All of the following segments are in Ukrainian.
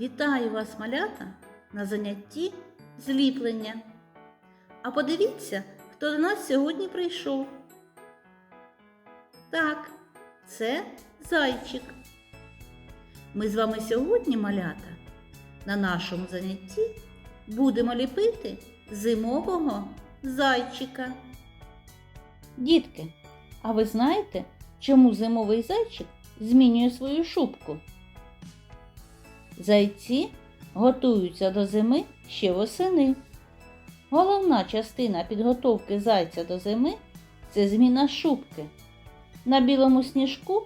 Вітаю вас, малята, на занятті зліплення. А подивіться, хто до нас сьогодні прийшов. Так, це зайчик. Ми з вами сьогодні, малята, на нашому занятті будемо ліпити зимового зайчика. Дітки, а ви знаєте, чому зимовий зайчик змінює свою шубку? Зайці готуються до зими ще восени. Головна частина підготовки зайця до зими це зміна шубки. На білому сніжку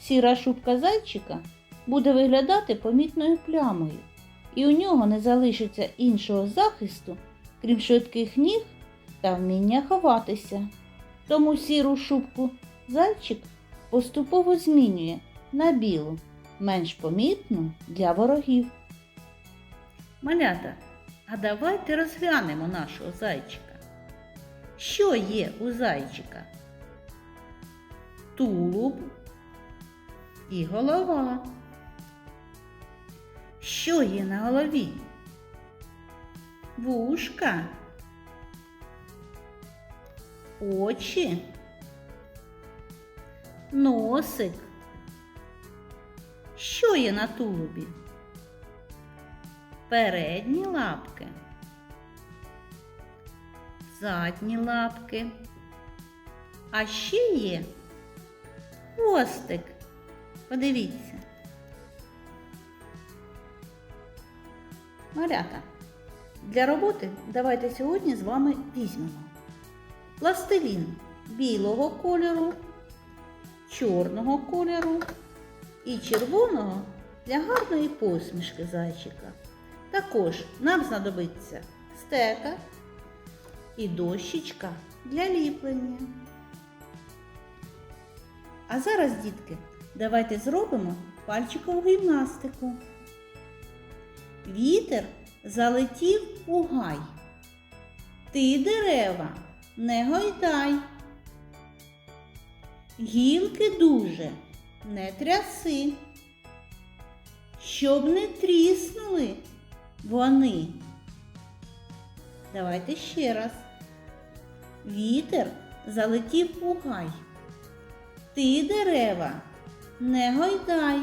сіра шубка зайчика буде виглядати помітною плямою, і у нього не залишиться іншого захисту, крім швидких ніг та вміння ховатися. Тому сіру шубку зайчик поступово змінює на білу менш помітну для ворогів. Малята, а давайте розглянемо нашого зайчика. Що є у зайчика? Тулуб і голова. Що є на голові? Вушка, очі, носик. Що є на тулубі? Передні лапки, задні лапки. А ще є хвостик. Подивіться. Малята. Для роботи давайте сьогодні з вами візьмемо пластилін білого кольору, чорного кольору і червоного для гарної посмішки зайчика. Також нам знадобиться стека і дощечка для ліплення. А зараз, дітки, давайте зробимо пальчикову гімнастику. Вітер залетів у гай. Ти дерева не гойдай. Гілки дуже не тряси, щоб не тріснули вони. Давайте ще раз. Вітер залетів у гай. Ти дерева не гойдай.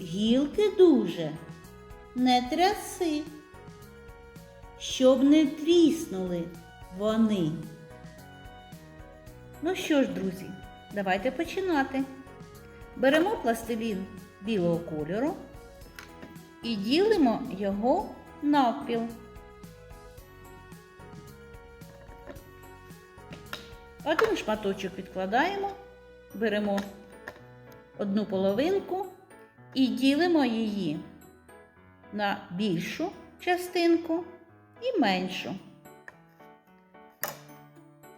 Гілки дуже не тряси, щоб не тріснули вони. Ну що ж, друзі, давайте починати. Беремо пластилін білого кольору і ділимо його навпіл. Один шматочок відкладаємо, беремо одну половинку і ділимо її на більшу частинку і меншу.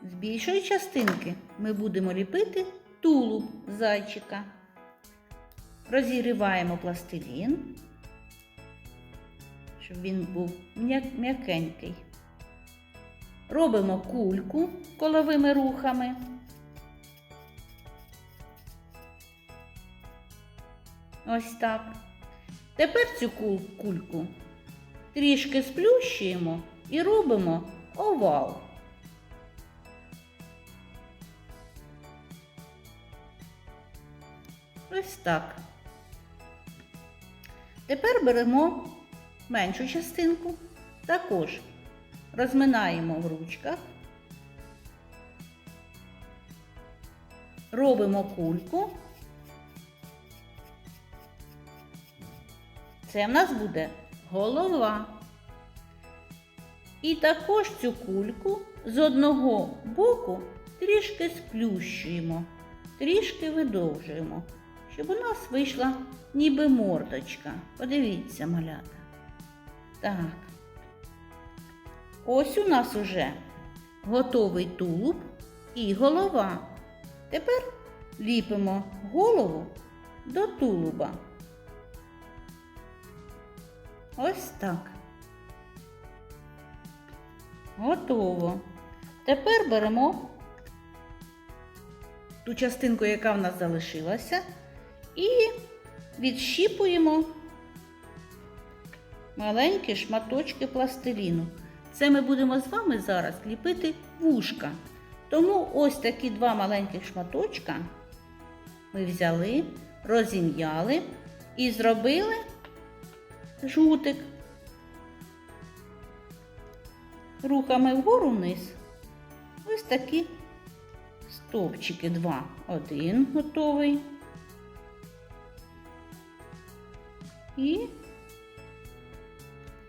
З більшої частинки ми будемо ліпити тулуб зайчика. Розігріваємо пластилін, щоб він був м'якенький. Робимо кульку коловими рухами. Ось так. Тепер цю кульку трішки сплющуємо і робимо овал. Ось так. Тепер беремо меншу частинку, також розминаємо в ручках, робимо кульку. Це в нас буде голова. І також цю кульку з одного боку трішки сплющуємо, трішки видовжуємо, щоб у нас вийшла ніби мордочка. Подивіться, малята. Так. Ось у нас уже готовий тулуб і голова. Тепер ліпимо голову до тулуба. Ось так. Готово. Тепер беремо ту частинку, яка в нас залишилася, і відщіпуємо маленькі шматочки пластиліну. Це ми будемо з вами зараз ліпити вушка. Тому ось такі два маленьких шматочка ми взяли, розім'яли і зробили жутик. Рухами вгору вниз. Ось такі стовпчики два. Один готовий. І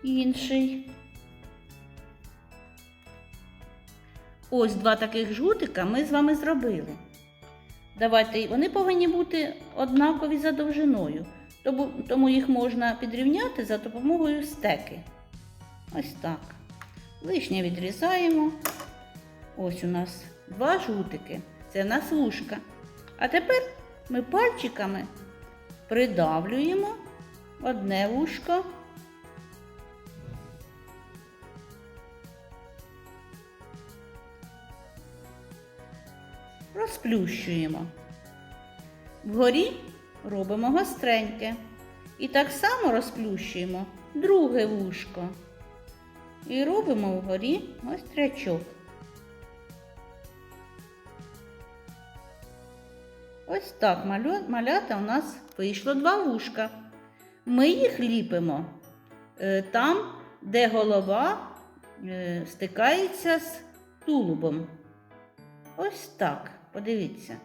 інший. Ось два таких жгутика ми з вами зробили. Давайте, вони повинні бути однакові за довжиною, тому, їх можна підрівняти за допомогою стеки. Ось так. Лишнє відрізаємо. Ось у нас два жгутики. Це в нас вушка. А тепер ми пальчиками придавлюємо одне вушко. Розплющуємо. Вгорі робимо гостреньке. І так само розплющуємо друге вушко. І робимо вгорі острячок. Ось так малята у нас вийшло два вушка. Ми їх ліпимо е, там, де голова е, стикається з тулубом. Ось так. Подивіться.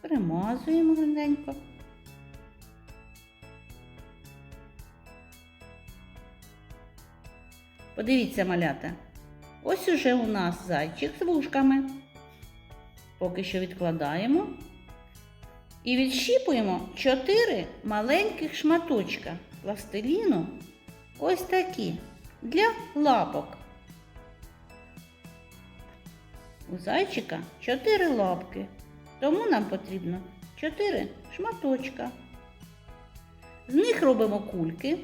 Примазуємо гарненько. Подивіться, малята. Ось уже у нас зайчик з вушками. Поки що відкладаємо. І відщіпуємо 4 маленьких шматочка пластиліну. Ось такі для лапок. У зайчика 4 лапки, тому нам потрібно 4 шматочка. З них робимо кульки.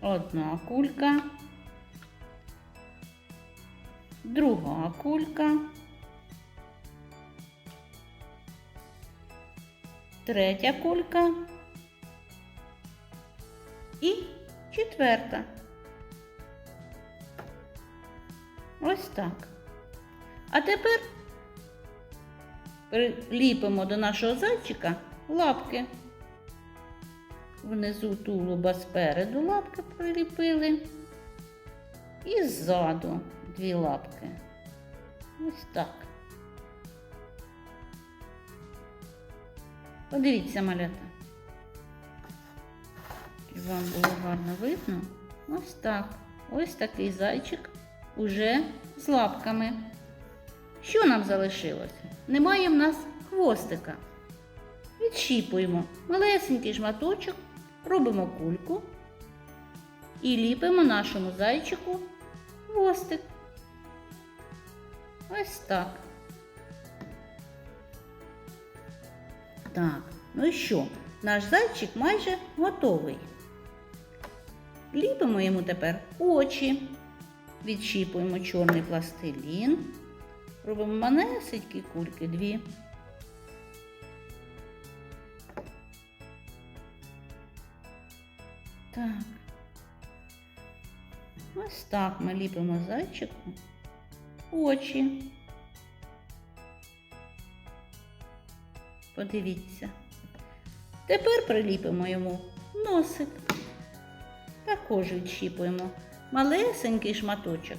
Одна кулька, друга кулька, третя кулька і четверта. Ось так. А тепер приліпимо до нашого зайчика лапки. Внизу тулуба спереду лапки приліпили. І ззаду дві лапки. Ось так. Подивіться, малята. Щоб вам було гарно видно. Ось так. Ось такий зайчик уже з лапками. Що нам залишилося? Немає в нас хвостика. Відщіпуємо малесенький шматочок, робимо кульку і ліпимо нашому зайчику хвостик. Ось так. Так, ну і що? Наш зайчик майже готовий. Ліпимо йому тепер очі, відщіпуємо чорний пластилін, робимо манесенькі кульки дві. Так. Ось так ми ліпимо зайчику очі. Подивіться. Тепер приліпимо йому носик. Також відщіпуємо малесенький шматочок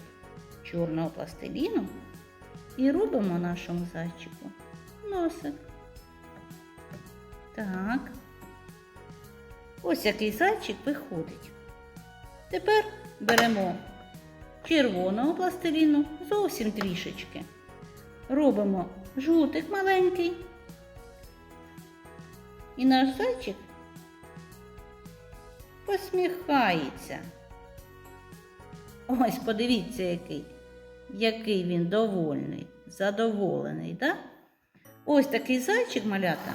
чорного пластиліну і робимо нашому зайчику носик. Так. Ось який зайчик виходить. Тепер беремо червоного пластиліну зовсім трішечки. Робимо жутик маленький. І наш зайчик посміхається. Ось подивіться, який, який він довольний, задоволений, так? Ось такий зайчик малята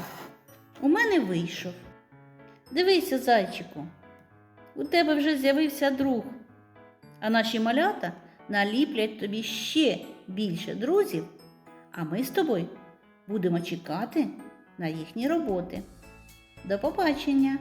у мене вийшов. Дивися, зайчику, у тебе вже з'явився друг, а наші малята наліплять тобі ще більше друзів, А ми з тобою будемо чекати на їхні роботи. До побачення!